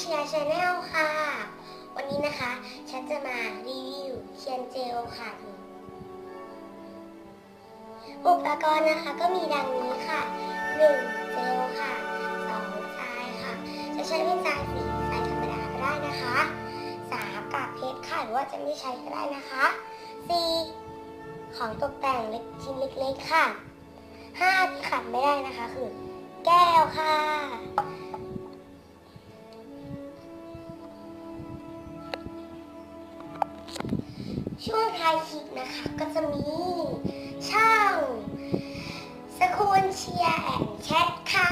เชียร์ชาแนลค่ะ วันนี้นะคะ ฉันจะมารีวิวเทียนเจลค่ะอุปกรณ์นะคะก็มีดังนี้ค่ะ 1. เจลค่ะ 2. ทรายค่ะ จะใช้เป็นทรายสีทรายธรรมดาก็ได้นะคะ 3. กากเพชรค่ะหรือว่าจะไม่ใช้ก็ได้นะคะ 4. ของตกแต่งเล็กชิ้นเล็กๆค่ะ 5. ที่ขาดไม่ได้นะคะคือ แก้วค่ะ ช่วงท้ายคลิปนะคะ ก็จะมีช่องสกุลเชียร์แอนแชทค่ะ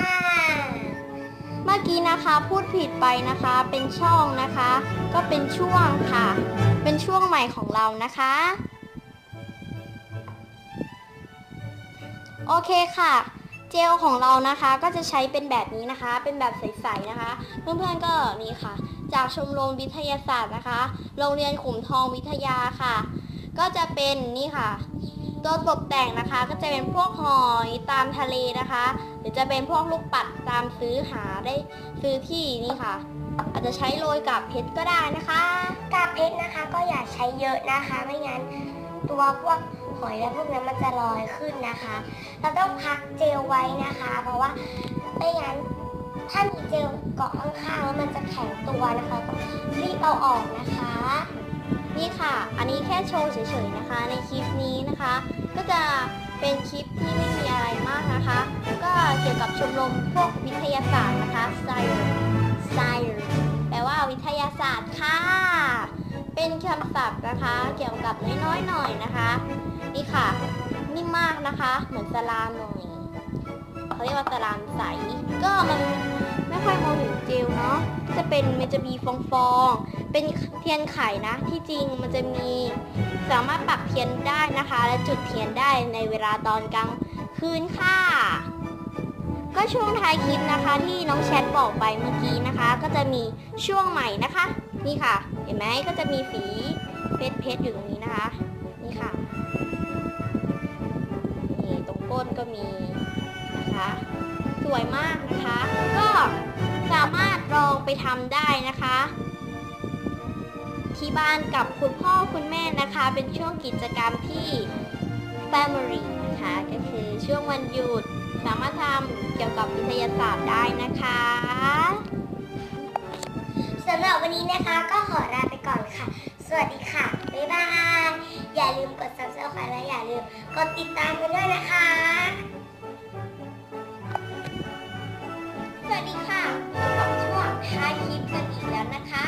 เมื่อกี้นะคะพูดผิดไปนะคะ เป็นช่องนะคะ ก็เป็นช่วงค่ะ เป็นช่วงใหม่ของเรานะคะ โอเคค่ะ เจลของเรานะคะก็จะใช้เป็นแบบนี้นะคะ เป็นแบบใสๆนะคะ เพื่อนๆก็นี่ค่ะ จากชมรมวิทยาศาสตร์นะคะ โรงเรียนขุมทองวิทยาค่ะ ก็จะเป็นนี่ค่ะ ตัวตกแต่งนะคะก็จะเป็นพวกหอยตามทะเลนะคะ หรือจะเป็นพวกลูกปัดตามซื้อหาได้ซื้อที่นี่ค่ะ อาจจะใช้โรยกับเพชรก็ได้นะคะ กาบเพชรนะคะก็อย่าใช้เยอะนะคะ ไม่งั้นตัวพวก หอยและพวกนั้นมันจะลอยขึ้นนะคะ เราต้องพักเจลไว้นะคะ เพราะว่าไม่งั้นถ้ามีเจลเกาะข้างๆแล้วมันจะแข็งตัวนะคะต้องรีบเอาออกนะคะ นี่ค่ะ อันนี้แค่โชว์เฉยๆนะคะ ในคลิปนี้นะคะ ก็จะเป็นคลิปที่ไม่มีอะไรมากนะคะ ก็เกี่ยวกับชมรมพวกวิทยาศาสตร์นะคะ science science แปลว่าวิทยาศาสตร์ค่ะ เป็นคำศัพท์นะคะ เกี่ยวกับน้อยๆหน่อยนะคะ นี่ค่ะนิ่มมากนะคะ เหมือนสลามหน่อยเขาเรียกว่าสลามใส ก็มันไม่ค่อยมองถึงเจลเนาะจะเป็นมันจะมีฟองๆเป็นเทียนไขนะ ที่จริงมันจะมีสามารถปักเทียนได้นะคะ และจุดเทียนได้ในเวลาตอนกลางคืนค่ะก็ช่วงท้ายคลิปนะคะที่น้องแชทบอกไปเมื่อกี้นะคะ ก็จะมีช่วงใหม่นะคะ นี่ค่ะ เห็นไหมก็จะมีสีเพชรเพชรอยู่ตรงนี้นะคะ นี่ค่ะ นี่ตรงก้นก็มีนะคะ สวยมากนะคะ ก็สามารถลองไปทำได้นะคะ ที่บ้านกับคุณพ่อคุณแม่นะคะ เป็นช่วงกิจกรรมที่ Family นะคะ ก็คือช่วงวันหยุดสามารถทำเกี่ยวกับวิทยาศาสตร์ได้นะคะำหรับวันนี้นะคะก็ขอลาไปก่อนค่ะ สวัสดีค่ะ บ๊ายบาย อย่าลืมกด subscribe และอย่าลืมกดติดตามกันด้วยนะคะ สวัสดีค่ะพบกับช่วงท้ายคลิปกันอีกแล้วนะคะ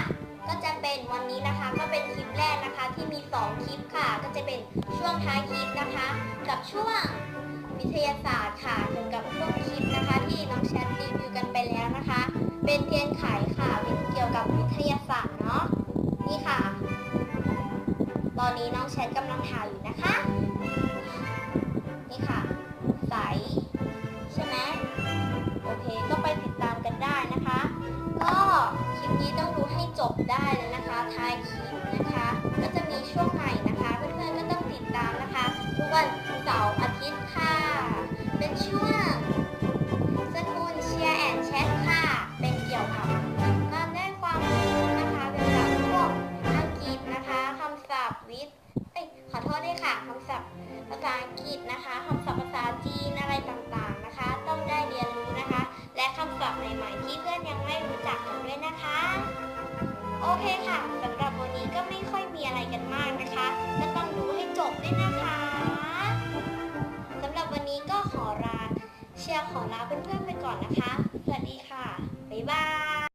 ก็จะเป็นวันนี้นะคะก็เป็นคลิปแรกนะคะที่มี 2 คลิปค่ะ ก็จะเป็นช่วงท้ายคลิปนะคะ กับช่วงวิทยาศาสตร์ค่ะเกี่ยวกับพวกคลิปนะคะ ที่น้องแชทรีวิวกันไปแล้วนะคะ เป็นเทียนไข นี้น้องแชทกำลังถ่ายอยู่นะคะ นี่ค่ะ ใส ใช่ไหมโอเค ก็ไปติดตามกันได้นะคะ ก็คลิปนี้ต้องดูให้จบได้เลยนะคะ ท้ายคลิปนะคะ ก็จะมีช่วงใหม่นะคะ เพื่อนๆก็ต้องติดตามนะคะ ทุกวันเสาร์อาทิตย์ค่ะ เป็นช่วง กฤษนะคะคำศัพท์ภาษาจีนอะไรต่างๆนะคะ ต้องได้เรียนรู้นะคะ และคำศัพท์ใหม่ๆที่เพื่อนยังไม่รู้จักกันด้วยนะคะ โอเคค่ะสำหรับวันนี้ก็ไม่ค่อยมีอะไรกันมากนะคะก็ต้องดูให้จบด้วยนะคะสำหรับวันนี้ก็ขอลาเชียร์ขอลาเพื่อนๆไปก่อนนะคะ